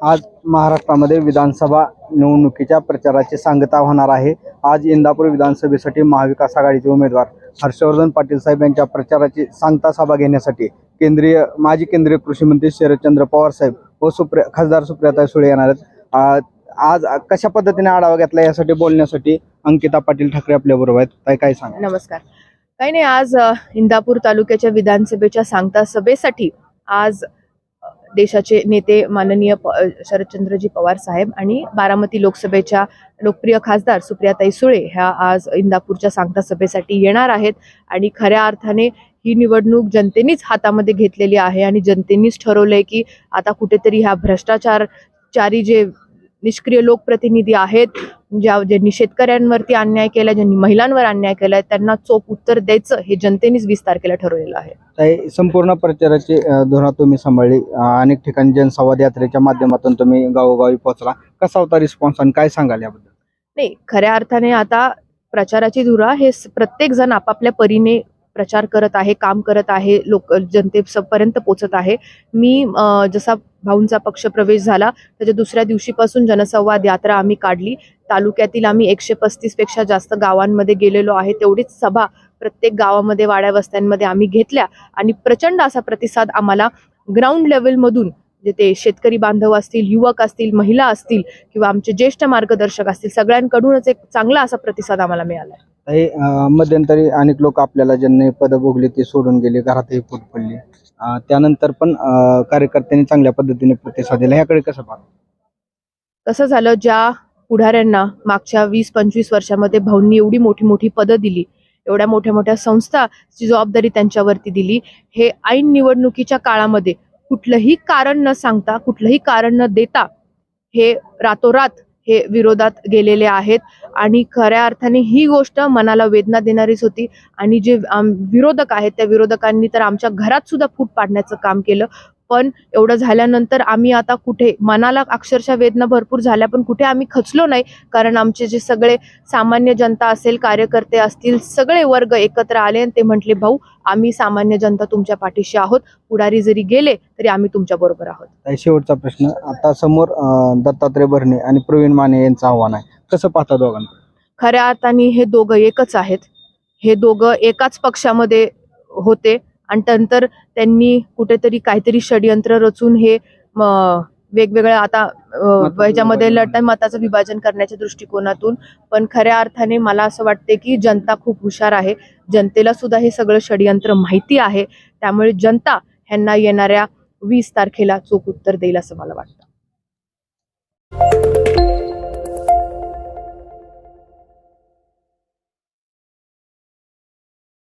आज महाराष्ट्रामध्ये विधानसभा निवडणुकीच्या प्रचाराची सांगता होणार आहे. आज इंदापूर विधानसभेसाठी महाविकास आघाडीचे उमेदवार हर्षवर्धन पाटील साहेब यांच्या प्रचाराची सांगता सभा घेण्यासाठी केंद्रीय माजी केंद्रीय कृषी मंत्री शरदचंद्र पवार साहेब व सुप्रिया खासदार सुप्रियाताई सुळे येणार आहेत. आज कशा पद्धतीने आढावा घेतला यासाठी बोलण्यासाठी अंकिता पाटील ठाकरे आपल्या बरोबर आहेत. काय काय सांग नमस्कार. काही नाही आज इंदापूर तालुक्याच्या विधानसभेच्या सांगता सभेसाठी आज देशाचे नेते माननीय प- शरदचंद्रजी पवार साहेब आणि बारामती लोकसभेच्या लोकप्रिय खासदार सुप्रियाताई सुळे ह्या आज इंदापूरच्या सांगता सभेसाठी येणार आहेत. आणि खऱ्या अर्थाने ही निवडणूक जनतेनेच हातामध्ये घेतलेली आहे आणि जनतेनेच ठरवलंय की आता कुठेतरी ह्या भ्रष्टाचार चारी जे निष्क्रिय लोकप्रतिनिधी आहेत. ज्या ज्यांनी शेतकऱ्यांवरती अन्याय केला ज्यांनी महिलांवर अन्याय केलाय त्यांना चोख उत्तर द्यायचं हे जनतेनेच वीस तारखेला ठरवलेलं आहे. संपूर्ण प्रचाराची धोरणा तुम्ही सांभाळली. अनेक ठिकाणी जनसंवाद यात्रेच्या माध्यमातून तुम्ही गावोगावी पोहोचला. कसा होता रिस्पॉन्स आणि काय सांगाल याबद्दल? नाही खऱ्या अर्थाने आता प्रचाराची धुरा हे प्रत्येक जण आपापल्या परीने प्रचार करत आहे काम करत आहे लोक जनतेपर्यंत पोचत आहे. मी जसा भाऊंचा पक्ष प्रवेश झाला त्याच्या दुसऱ्या दिवशीपासून जनसंवाद यात्रा आम्ही काढली. तालुक्यातील आम्ही एकशे पस्तीसपेक्षा जास्त गावांमध्ये गेलेलो आहे. तेवढीच सभा प्रत्येक गावामध्ये वाड्या वस्त्यांमध्ये आम्ही घेतल्या आणि प्रचंड असा प्रतिसाद आम्हाला ग्राउंड लेवलमधून जे ते शेतकरी बांधव असतील युवक असतील महिला असतील किंवा आमचे ज्येष्ठ मार्गदर्शक असतील सगळ्यांकडूनच एक चांगला असा प्रतिसाद आम्हाला मिळाला हे मध्यंतरी अनेक लोक आपल्याला ज्यांनी पद भोगली ते सोडून गेले घरातही फूट पडली. त्यानंतर पण कार्यकर्त्यांनी चांगल्या पद्धतीने प्रतिसाद दिला. ह्याकडे कसं पाहतो? कसं झालं ज्या पुढाऱ्यांना मागच्या वीस पंचवीस वर्षामध्ये भाऊंनी एवढी मोठी मोठी पदं दिली एवढ्या मोठ्या मोठ्या संस्थाची जबाबदारी त्यांच्यावरती दिली हे ऐन निवडणुकीच्या काळामध्ये कुठलंही कारण न सांगता कुठलंही कारण न देता हे रातोरात हे विरोधात गेलेले आहेत. आणि खऱ्या अर्थाने ही गोष्ट मनाला वेदना देणारीच होती. आणि जे विरोधक आहेत त्या विरोधकांनी तर आमच्या घरात सुद्धा फूट पाडण्याचं काम केलं. पण एवढं झाल्यानंतर आम्ही आता कुठे मनाला अक्षरशः वेदना भरपूर झाल्या पण कुठे आम्ही खचलो नाही. कारण आमचे जे सगळे सामान्य जनता असेल कार्यकर्ते असतील सगळे वर्ग एकत्र आले आणि ते म्हटले भाऊ आम्ही सामान्य जनता तुमच्या पाठीशी आहोत. पुढारी जरी गेले तरी आम्ही तुमच्या बरोबर आहोत. शेवटचा प्रश्न. आता समोर दत्तात्रय भरणे आणि प्रवीण माने यांचं आव्हान आहे. कसं पाहता दोघांना खऱ्या अर्थाने हे दोघं एकच आहेत. हे दोघं एकाच पक्षामध्ये होते. आणि नंतर त्यांनी कुठेतरी काहीतरी षडयंत्र रचून हे वेगवेगळ्या आता ह्याच्यामध्ये लढत मताचं विभाजन करण्याच्या दृष्टिकोनातून. पण खऱ्या अर्थाने मला असं वाटते की जनता खूप हुशार आहे. जनतेला सुद्धा हे सगळं षडयंत्र माहिती आहे. त्यामुळे जनता ह्यांना येणाऱ्या वीस तारखेला चोख उत्तर देईल असं मला वाटतं.